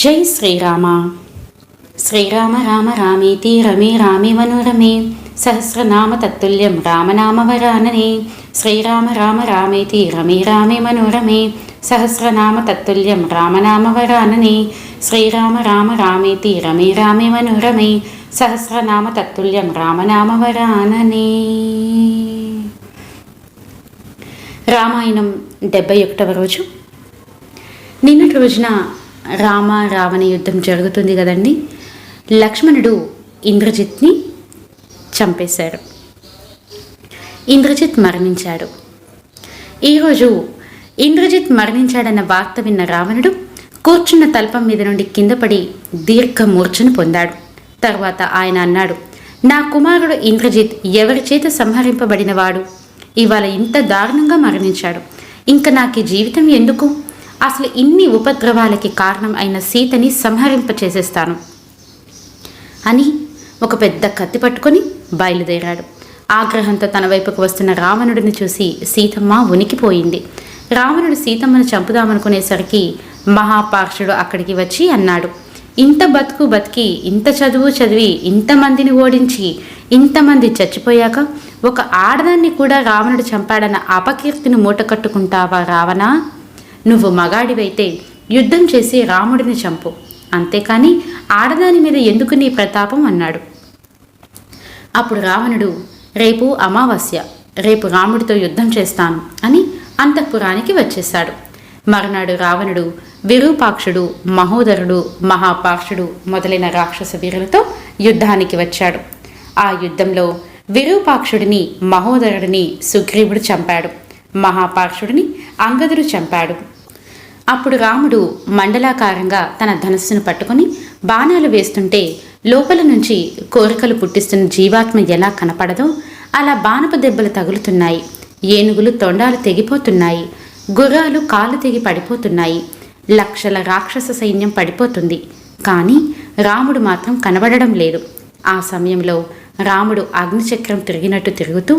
జై శ్రీరామ. శ్రీరామ రామ రామేతి రమే రామే మనోరమే సహస్రనామ తత్తుల్యం రామనామవరాననే శ్రీరామ రామ రామేతి రమే రామే మనోరమే సహస్రనామ తత్తుల్యం రామనామవరాననే శ్రీరామ రామ రామేతి రమే రామే మనోరమే సహస్రనామ తత్తుల్యం రామనామవరాననే రామాయణం డెబ్బై ఒకటవ రోజు. నిన్నటి రోజున రామ రావణ యుద్ధం జరుగుతుంది కదండి. లక్ష్మణుడు ఇంద్రజిత్ని చంపేశాడు ఇంద్రజిత్ మరణించాడు. ఈరోజు ఇంద్రజిత్ మరణించాడన్న వార్త విన్న రావణుడు కూర్చున్న తల్పం మీద నుండి కిందపడి దీర్ఘ మూర్ఛను పొందాడు. తర్వాత ఆయన అన్నాడు నా కుమారుడు ఇంద్రజిత్ ఎవరి చేత సంహరింపబడినవాడు? ఇవాళ ఇంత దారుణంగా మరణించాడు. ఇంకా నాకు జీవితం ఎందుకు? అసలు ఇన్ని ఉపద్రవాలకి కారణం అయిన సీతని సంహరింప చేసేస్తాను అని ఒక పెద్ద కత్తి పట్టుకొని బయలుదేరాడు. ఆగ్రహంతో తన వైపుకు వస్తున్న రావణుడిని చూసి సీతమ్మ ఉనికిపోయింది. రావణుడు సీతమ్మను చంపుదామనుకునేసరికి మహాపార్షుడు అక్కడికి వచ్చి అన్నాడు ఇంత బతుకు బతికి ఇంత చదువు చదివి ఇంతమందిని ఓడించి ఇంతమంది చచ్చిపోయాక ఒక ఆడదాన్ని కూడా రావణుడు చంపాడన్న అపకీర్తిని మూటకట్టుకుంటావా రావణా? నువ్వు మగాడివైతే యుద్ధం చేసి రాముడిని చంపు. అంతేకాని ఆడదాని మీద ఎందుకు నీ ప్రతాపం అన్నాడు. అప్పుడు రావణుడు రేపు అమావాస్య రేపు రాముడితో యుద్ధం చేస్తాను అని అంతఃపురానికి వచ్చేశాడు. మర్నాడు రావణుడు విరూపాక్షుడు మహోదరుడు మహాపాక్షుడు మొదలైన రాక్షస వీరులతో యుద్ధానికి వచ్చాడు. ఆ యుద్ధంలో విరూపాక్షుడిని మహోదరుడిని సుగ్రీవుడు చంపాడు. మహాపాక్షుడిని అంగదుడు చంపాడు. అప్పుడు రాముడు మండలాకారంగా తన ధనస్సును పట్టుకొని బాణాలు వేస్తుంటే లోపల నుంచి కోరికలు పుట్టిస్తున్న జీవాత్మ ఎలా కనపడదో అలా బాణపు దెబ్బలు తగులుతున్నాయి. ఏనుగులు తొండాలు తెగిపోతున్నాయి. గుర్రాలు కాలు తెగి పడిపోతున్నాయి. లక్షల రాక్షస సైన్యం పడిపోతుంది. కానీ రాముడు మాత్రం కనబడడం లేదు. ఆ సమయంలో రాముడు అగ్నిచక్రం తిరిగినట్టు తిరుగుతూ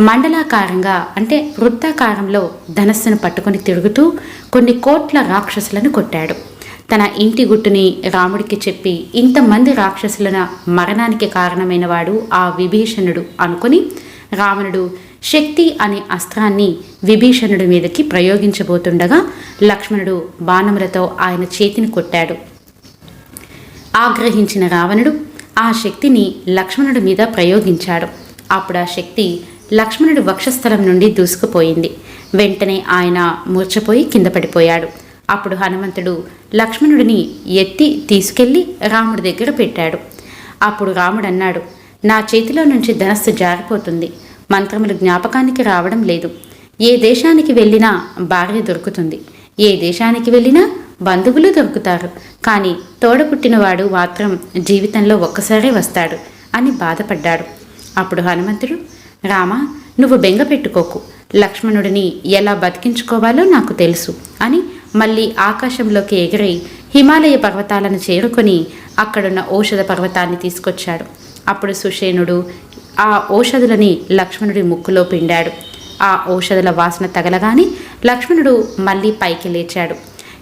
మండలాకారంగా అంటే వృత్తాకారంలో ధనస్సును పట్టుకొని తిరుగుతూ కొన్ని కోట్ల రాక్షసులను కొట్టాడు. తన ఇంటి గుట్టుని రాముడికి చెప్పి ఇంతమంది రాక్షసులన మరణానికి కారణమైన వాడు ఆ విభీషణుడు అనుకుని రావణుడు శక్తి అనే అస్త్రాన్ని విభీషణుడి మీదకి ప్రయోగించబోతుండగా లక్ష్మణుడు బాణములతో ఆయన చేతిని కొట్టాడు. ఆగ్రహించిన రావణుడు ఆ శక్తిని లక్ష్మణుడి మీద ప్రయోగించాడు. అప్పుడు ఆ శక్తి లక్ష్మణుడి వక్షస్థలం నుండి దూసుకుపోయింది. వెంటనే ఆయన మూర్చపోయి కింద పడిపోయాడు. అప్పుడు హనుమంతుడు లక్ష్మణుడిని ఎత్తి తీసుకెళ్ళి రాముడి దగ్గర పెట్టాడు. అప్పుడు రాముడు అన్నాడు నా చేతిలో నుంచి ధనస్సు జారిపోతుంది. మంత్రములు జ్ఞాపకానికి రావడం లేదు. ఏ దేశానికి వెళ్ళినా భార్య దొరుకుతుంది. ఏ దేశానికి వెళ్ళినా బంధువులు దొరుకుతారు. కానీ తోడపుట్టినవాడు మాత్రం జీవితంలో ఒక్కసారే వస్తాడు అని బాధపడ్డాడు. అప్పుడు హనుమంతుడు రామ నువ్వు బెంగ పెట్టుకోకు. లక్ష్మణుడిని ఎలా బతికించుకోవాలో నాకు తెలుసు. అని మళ్ళీ ఆకాశంలోకి ఎగిరి హిమాలయ పర్వతాలను చేరుకొని అక్కడున్న ఔషధ పర్వతాన్ని తీసుకొచ్చాడు. అప్పుడు సుషేనుడు ఆ ఔషధులని లక్ష్మణుడి ముక్కులో పిండాడు. ఆ ఔషధుల వాసన తగలగానే లక్ష్మణుడు మళ్ళీ పైకి లేచాడు.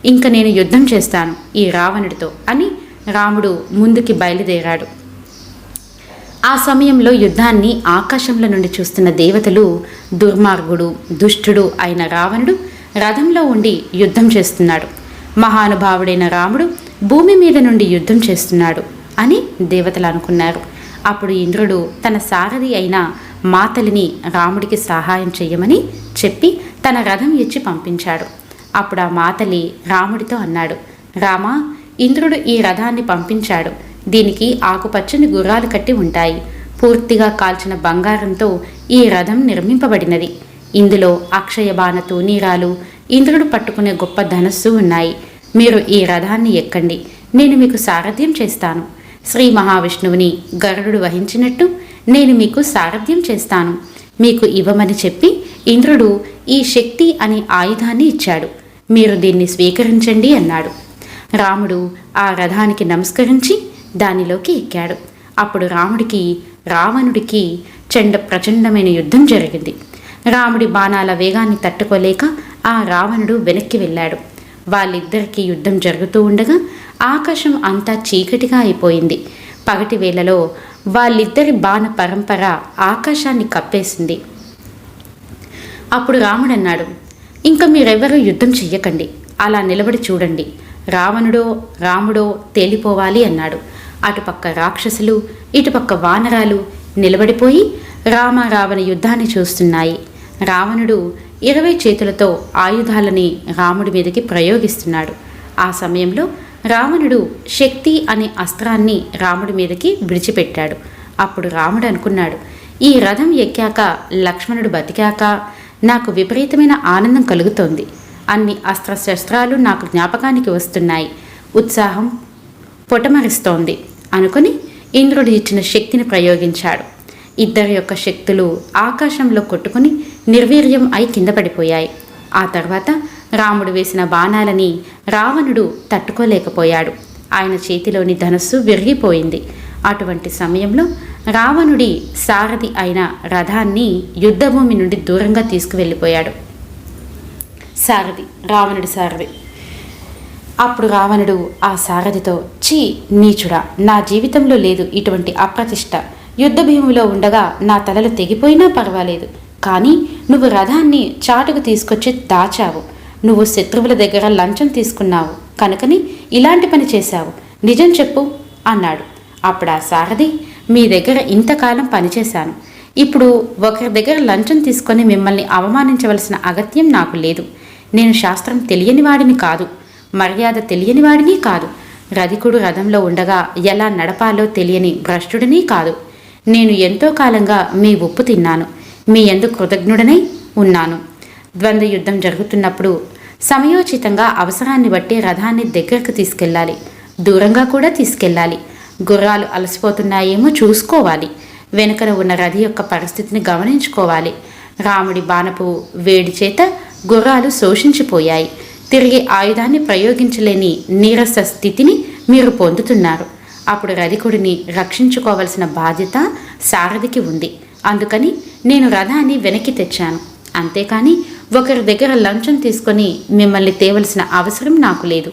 ఇంక నేను యుద్ధం చేస్తాను ఈ రావణుడితో అని రాముడు ముందుకి బయలుదేరాడు. ఆ సమయంలో యుద్ధాన్ని ఆకాశంలో నుండి చూస్తున్న దేవతలు దుర్మార్గుడు దుష్టుడు అయిన రావణుడు రథంలో ఉండి యుద్ధం చేస్తున్నాడు. మహానుభావుడైన రాముడు భూమి మీద నుండి యుద్ధం చేస్తున్నాడు అని దేవతలు అనుకున్నారు. అప్పుడు ఇంద్రుడు తన సారథి అయిన మాతలిని రాముడికి సహాయం చేయమని చెప్పి తన రథం ఇచ్చి పంపించాడు. అప్పుడు ఆ మాతలి రాముడితో అన్నాడు రామా ఇంద్రుడు ఈ రథాన్ని పంపించాడు. దీనికి ఆకుపచ్చని గుర్రాలు కట్టి ఉంటాయి. పూర్తిగా కాల్చిన బంగారంతో ఈ రథం నిర్మింపబడినది. ఇందులో అక్షయబాణ తూనీరాలు ఇంద్రుడు పట్టుకునే గొప్ప ధనస్సు ఉన్నాయి. మీరు ఈ రథాన్ని ఎక్కండి. నేను మీకు సారథ్యం చేస్తాను. శ్రీ మహావిష్ణువుని గరుడు వహించినట్టు నేను మీకు సారథ్యం చేస్తాను. మీకు ఇవ్వమని చెప్పి ఇంద్రుడు ఈ శక్తి అనే ఆయుధాన్ని ఇచ్చాడు. మీరు దీన్ని స్వీకరించండి అన్నాడు. రాముడు ఆ రథానికి నమస్కరించి దానిలోకి ఎక్కాడు. అప్పుడు రాముడికి రావణుడికి చండ ప్రచండమైన యుద్ధం జరిగింది. రాముడి బాణాల వేగాన్ని తట్టుకోలేక ఆ రావణుడు వెనక్కి వెళ్ళాడు. వాళ్ళిద్దరికీ యుద్ధం జరుగుతూ ఉండగా ఆకాశం అంతా చీకటిగా అయిపోయింది. పగటి వేళలో వాళ్ళిద్దరి బాణ పరంపర ఆకాశాన్ని కప్పేసింది. అప్పుడు రాముడు అన్నాడు ఇంకా మీరెవ్వరూ యుద్ధం చెయ్యకండి. అలా నిలబడి చూడండి. రావణుడో రాముడో తేలిపోవాలి అన్నాడు. అటుపక్క రాక్షసులు ఇటుపక్క వానరాలు నిలబడిపోయి రామ రావణ యుద్ధాన్ని చూస్తున్నాయి. రావణుడు ఇరవై చేతులతో ఆయుధాలని రాముడి మీదకి ప్రయోగిస్తున్నాడు. ఆ సమయంలో రావణుడు శక్తి అనే అస్త్రాన్ని రాముడి మీదకి విడిచిపెట్టాడు. అప్పుడు రాముడు అనుకున్నాడు ఈ రథం ఎక్కాక లక్ష్మణుడు బతికాక నాకు విపరీతమైన ఆనందం కలుగుతోంది. అన్ని అస్త్రశస్త్రాలు నాకు జ్ఞాపకానికి వస్తున్నాయి. ఉత్సాహం పొటమరిస్తోంది. అనుకుని ఇంద్రుడు ఇచ్చిన శక్తిని ప్రయోగించాడు. ఇద్దరి యొక్క శక్తులు ఆకాశంలో కొట్టుకుని నిర్వీర్యం అయి కింద పడిపోయాయి. ఆ తర్వాత రాముడు వేసిన బాణాలని రావణుడు తట్టుకోలేకపోయాడు. ఆయన చేతిలోని ధనస్సు విరిగిపోయింది. అటువంటి సమయంలో రావణుడి సారథి అయిన రథాన్ని యుద్ధభూమి నుండి దూరంగా తీసుకువెళ్ళిపోయాడు. సారథి రావణుడి సారథి. అప్పుడు రావణుడు ఆ సారథితో చీ నీచుడా నా జీవితంలో లేదు ఇటువంటి అప్రతిష్ట. యుద్ధ భీములో ఉండగా నా తలలు తెగిపోయినా పర్వాలేదు. కానీ నువ్వు రథాన్ని చాటుకు తీసుకొచ్చి దాచావు. నువ్వు శత్రువుల దగ్గర లంచం తీసుకున్నావు. కనుకని ఇలాంటి పని చేశావు. నిజం చెప్పు అన్నాడు. అప్పుడు ఆ సారథి మీ దగ్గర ఇంతకాలం పనిచేశాను. ఇప్పుడు ఒకరి దగ్గర లంచం తీసుకొని మిమ్మల్ని అవమానించవలసిన అగత్యం నాకు లేదు. నేను శాస్త్రం తెలియని వాడిని కాదు. మర్యాద తెలియని వాడిని కాదు. రధికుడు రథంలో ఉండగా ఎలా నడపాలో తెలియని భ్రష్టుడిని కాదు. నేను ఎంతో కాలంగా మీ ఉప్పు తిన్నాను. మీ ఎందుకు కృతజ్ఞుడనై ఉన్నాను. ద్వంద్వ యుద్ధం జరుగుతున్నప్పుడు సమయోచితంగా అవసరాన్ని బట్టి రథాన్ని దగ్గరకు తీసుకెళ్ళాలి. దూరంగా కూడా తీసుకెళ్ళాలి. గుర్రాలు అలసిపోతున్నాయేమో చూసుకోవాలి. వెనుకన ఉన్న రథి యొక్క పరిస్థితిని గమనించుకోవాలి. రాముడి బాణపు వేడి చేత గుర్రాలు శోషించిపోయాయి. తిరిగి ఆయుధాన్ని ప్రయోగించలేని నీరస స్థితిని మీరు పొందుతున్నారు. అప్పుడు రధికుడిని రక్షించుకోవలసిన బాధ్యత సారథికి ఉంది. అందుకని నేను రథాన్ని వెనక్కి తెచ్చాను. అంతేకాని ఒకరి దగ్గర లంచం తీసుకొని మిమ్మల్ని తేవలసిన అవసరం నాకు లేదు.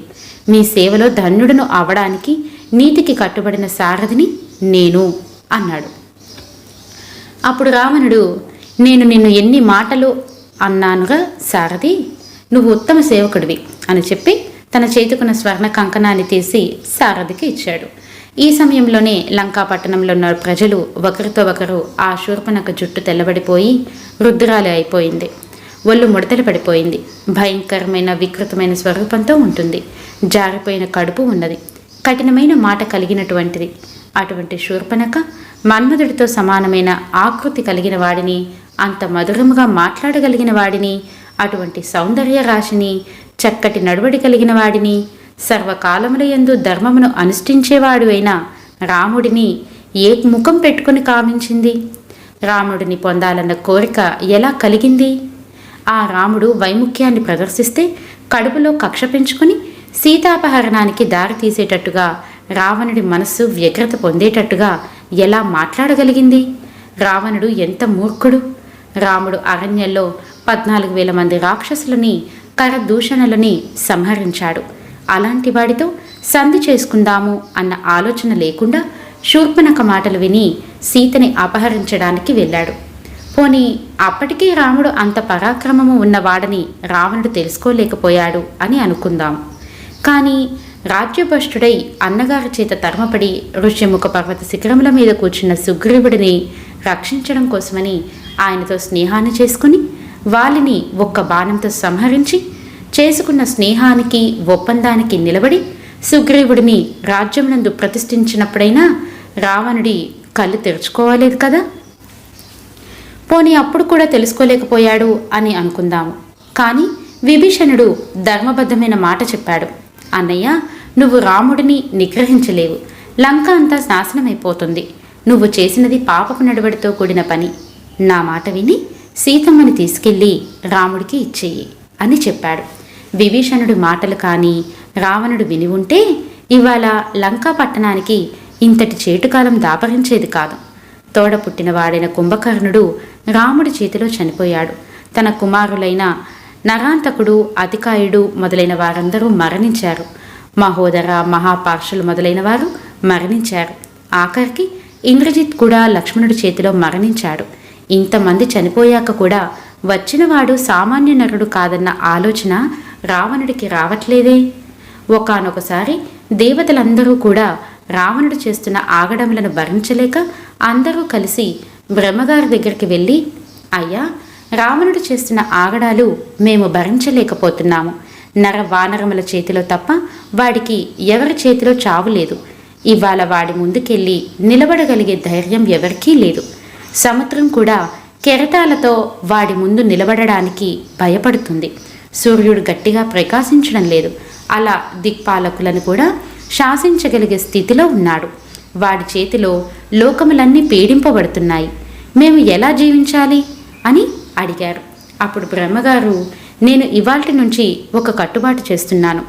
మీ సేవలో ధన్యుడును అవడానికి నీతికి కట్టుబడిన సారథిని నేను అన్నాడు. అప్పుడు రావణుడు నేను నిన్ను ఎన్ని మాటలు అన్నానుగా సారథి? నువ్వు ఉత్తమ సేవకుడివి అని చెప్పి తన చేతుకున్న స్వర్ణ కంకణాన్ని తీసి సారథికి ఇచ్చాడు. ఈ సమయంలోనే లంకాపట్టణంలో ఉన్న ప్రజలు ఒకరితో ఒకరు ఆ శూర్పణక జుట్టు తెల్లబడిపోయి రుద్రాలి అయిపోయింది. ఒళ్ళు ముడతలు పడిపోయింది. భయంకరమైన వికృతమైన స్వరూపంతో ఉంటుంది. జారిపోయిన కడుపు ఉన్నది. కఠినమైన మాట కలిగినటువంటిది. అటువంటి శూర్పణక మన్మధుడితో సమానమైన ఆకృతి కలిగిన వాడిని అంత మధురముగా మాట్లాడగలిగిన వాడిని అటువంటి సౌందర్య రాశిని చక్కటి నడువడి కలిగిన వాడిని సర్వకాలముల యందు ధర్మమును అనుష్ఠించేవాడు అయిన రాముడిని ఏ ముఖం పెట్టుకుని కామించింది. రాముడిని పొందాలన్న కోరిక ఎలా కలిగింది? ఆ రాముడు వైముఖ్యాన్ని ప్రదర్శిస్తే కడుపులో కక్ష పెంచుకుని సీతాపహరణానికి దారి తీసేటట్టుగా రావణుడి మనస్సు వ్యగ్రత పొందేటట్టుగా ఎలా మాట్లాడగలిగింది? రావణుడు ఎంత మూర్ఖుడు? రాముడు అరణ్యంలో పద్నాలుగు వేల మంది రాక్షసులని కరదూషణలని సంహరించాడు. అలాంటి వాడితో సంధి చేసుకుందాము అన్న ఆలోచన లేకుండా శూర్పణక మాటలు విని సీతని అపహరించడానికి వెళ్ళాడు. పోనీ అప్పటికే రాముడు అంత పరాక్రమము ఉన్నవాడని రావణుడు తెలుసుకోలేకపోయాడు అని అనుకుందాం. కానీ రాజ్యభ్రష్టుడై అన్నగారి చేత తరమపడి ఋష్యముఖ పర్వత శిఖరముల మీద కూర్చున్న సుగ్రీవుడిని రక్షించడం కోసమని ఆయనతో స్నేహాన్ని చేసుకుని వాలిని ఒక్క బాణంతో సంహరించి చేసుకున్న స్నేహానికి ఒప్పందానికి నిలబడి సుగ్రీవుడిని రాజ్యమునందు ప్రతిష్ఠించినప్పుడైనా రావణుడి కళ్ళు తెరుచుకోవాలేదు కదా? పోనీ అప్పుడు కూడా తెలుసుకోలేకపోయాడు అని అనుకుందాము. కానీ విభీషణుడు ధర్మబద్ధమైన మాట చెప్పాడు. అన్నయ్య నువ్వు రాముడిని నిగ్రహించలేవు. లంక అంతా నాశనమైపోతుంది నువ్వు చేసినది పాపపు నడవడితో కూడిన పని. నా మాట విని సీతమ్మని తీసుకెళ్ళి రాముడికి ఇచ్చేయి అని చెప్పాడు. విభీషణుడి మాటలు కానీ రావణుడు విని ఉంటే ఇవాళ లంకా పట్టణానికి ఇంతటి చేటుకాలం దాపరించేది కాదు. తోడ పుట్టినవాడైన కుంభకర్ణుడు రాముడి చేతిలో చనిపోయాడు. తన కుమారులైన నరాంతకుడు అతికాయుడు మొదలైన వారందరూ మరణించారు. మహోదర మహాపార్షులు మొదలైన వారు మరణించారు. ఆఖరికి ఇంద్రజిత్ కూడా లక్ష్మణుడి చేతిలో మరణించాడు. ఇంతమంది చనిపోయాక కూడా వచ్చినవాడు సామాన్య నరుడు కాదన్న ఆలోచన రావణుడికి రావట్లేదే. ఒకానొకసారి దేవతలందరూ కూడా రావణుడు చేస్తున్న ఆగడములను భరించలేక అందరూ కలిసి బ్రహ్మగారి దగ్గరికి వెళ్ళి అయ్యా రావణుడు చేస్తున్న ఆగడాలు మేము భరించలేకపోతున్నాము. నర వానరముల చేతిలో తప్ప వాడికి ఎవరి చేతిలో చావు లేదు. ఇవాళ వాడి ముందుకెళ్ళి నిలబడగలిగే ధైర్యం ఎవరికీ లేదు. సముద్రం కూడా కెరటాలతో వాడి ముందు నిలబడడానికి భయపడుతుంది. సూర్యుడు గట్టిగా ప్రకాశించడం లేదు. అలా దిక్పాలకులను కూడా శాసించగలిగే స్థితిలో ఉన్నాడు. వాడి చేతిలో లోకములన్నీ పీడింపబడుతున్నాయి. మేము ఎలా జీవించాలి? అని అడిగారు. అప్పుడు బ్రహ్మగారు నేను ఇవాల్టి నుంచి ఒక కట్టుబాటు చేస్తున్నాను.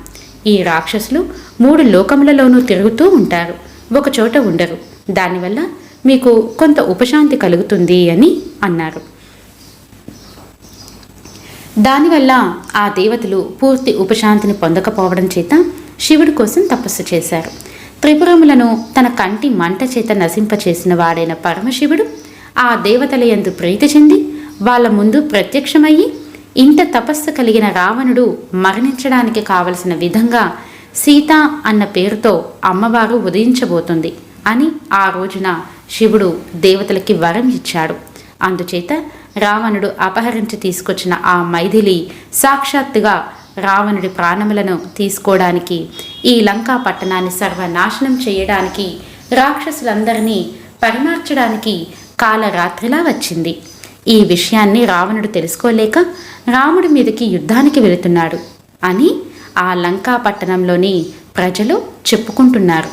ఈ రాక్షసులు మూడు లోకములలోనూ తిరుగుతూ ఉంటారు. ఒక చోట ఉండరు. దానివల్ల మీకు కొంత ఉపశాంతి కలుగుతుంది అని అన్నారు. దానివల్ల ఆ దేవతలు పూర్తి ఉపశాంతిని పొందకపోవడం చేత శివుడి కోసం తపస్సు చేశారు. త్రిపురములను తన కంటి మంట చేత నశింపచేసిన వాడైన పరమశివుడు ఆ దేవతల యందు ప్రీతి చెంది వాళ్ళ ముందు ప్రత్యక్షమయ్యి ఇంత తపస్సు కలిగిన రావణుడు మరణించడానికి కావలసిన విధంగా సీత అన్న పేరుతో అమ్మవారు ఉదయించబోతుంది అని ఆ రోజున శివుడు దేవతలకి వరం ఇచ్చాడు. అందుచేత రావణుడు అపహరించి తీసుకొచ్చిన ఆ మైథిలి సాక్షాత్తుగా రావణుడి ప్రాణములను తీసుకోవడానికి ఈ లంకా పట్టణాన్ని సర్వనాశనం చేయడానికి రాక్షసులందరినీ పరిమార్చడానికి కాలరాత్రిలా వచ్చింది. ఈ విషయాన్ని రావణుడు తెలుసుకోలేక రాముడి మీదకి యుద్ధానికి వెళుతున్నాడు అని ఆ లంకా పట్టణంలోని ప్రజలు చెప్పుకుంటున్నారు.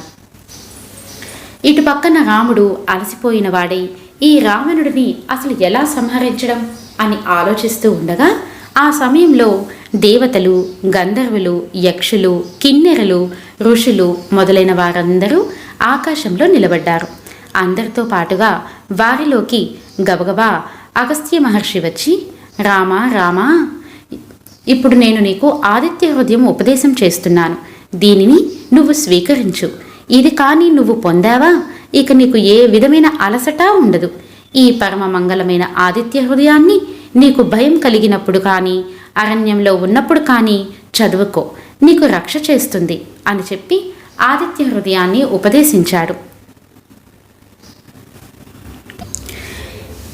ఇటు పక్కన రాముడు అలసిపోయిన వాడై ఈ రావణుడిని అసలు ఎలా సంహరించడం అని ఆలోచిస్తూ ఉండగా ఆ సమయంలో దేవతలు గంధర్వులు యక్షులు కిన్నెరలు ఋషులు మొదలైన వారందరూ ఆకాశంలో నిలబడ్డారు. అందరితో పాటుగా వారిలోకి గబగబా అగస్త్య మహర్షి వచ్చి రామా రామా ఇప్పుడు నేను నీకు ఆదిత్య హృదయం ఉపదేశం చేస్తున్నాను. దీనిని నువ్వు స్వీకరించు. ఇది కానీ నువ్వు పొందావా? ఇక నీకు ఏ విధమైన అలసట ఉండదు. ఈ పరమ మంగళమైన ఆదిత్య హృదయాన్ని నీకు భయం కలిగినప్పుడు కానీ అరణ్యంలో ఉన్నప్పుడు కానీ చదువుకో. నీకు రక్ష చేస్తుంది అని చెప్పి ఆదిత్య హృదయాన్ని ఉపదేశించాడు.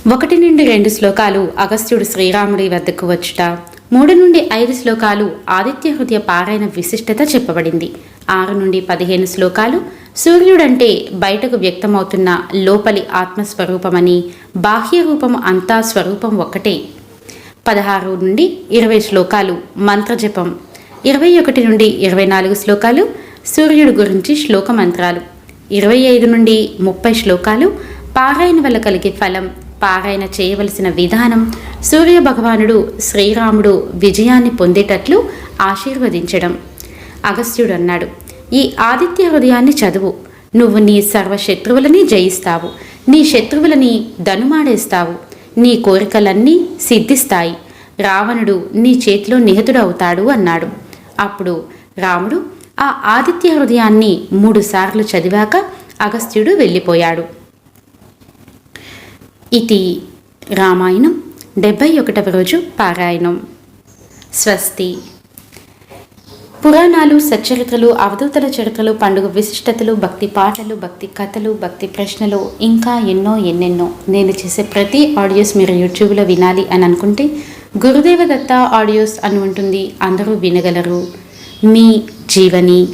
ఒకటి నుండి రెండు శ్లోకాలు అగస్త్యుడు శ్రీరాముడి వద్దకు వచ్చుట మూడు నుండి ఐదు శ్లోకాలు ఆదిత్య హృదయ పారాయణ విశిష్టత చెప్పబడింది. ఆరు నుండి పదిహేను శ్లోకాలు సూర్యుడంటే బయటకు వ్యక్తమవుతున్న లోపలి ఆత్మస్వరూపమని బాహ్య రూపం అంతా స్వరూపం ఒక్కటే. పదహారు నుండి ఇరవై శ్లోకాలు మంత్రజపం ఇరవై ఒకటి నుండి ఇరవై నాలుగు శ్లోకాలు సూర్యుడు గురించి శ్లోక మంత్రాలు ఇరవై ఐదు నుండి ముప్పై శ్లోకాలు పారాయణ వల్ల కలిగే ఫలం పారాయణ చేయవలసిన విధానం సూర్య భగవానుడు శ్రీరాముడు విజయాన్ని పొందేటట్లు ఆశీర్వదించడం. అగస్త్యుడు అన్నాడు ఈ ఆదిత్య హృదయాన్ని చదువు. నువ్వు నీ సర్వ శత్రువులని జయిస్తావు. నీ శత్రువులని దనుమాడేస్తావు నీ కోరికలన్నీ సిద్ధిస్తాయి. రావణుడు నీ చేతిలో నిహతుడవుతాడు అన్నాడు. అప్పుడు రాముడు ఆ ఆదిత్య హృదయాన్ని మూడుసార్లు చదివాక అగస్త్యుడు వెళ్ళిపోయాడు. ఇది రామాయణం. డెబ్బై ఒకటవ రోజు పారాయణం. స్వస్తి. పురాణాలు సచ్చరిత్రలు అవధూతల చరిత్రలు పండుగ విశిష్టతలు భక్తి పాటలు భక్తి కథలు భక్తి ప్రశ్నలు ఇంకా ఎన్నో ఎన్నెన్నో నేను చేసే ప్రతి ఆడియోస్ మీరు యూట్యూబ్లో వినాలి అని అనుకుంటే గురుదేవ దత్త ఆడియోస్ అని ఉంటుంది. అందరూ వినగలరు. మీ జీవని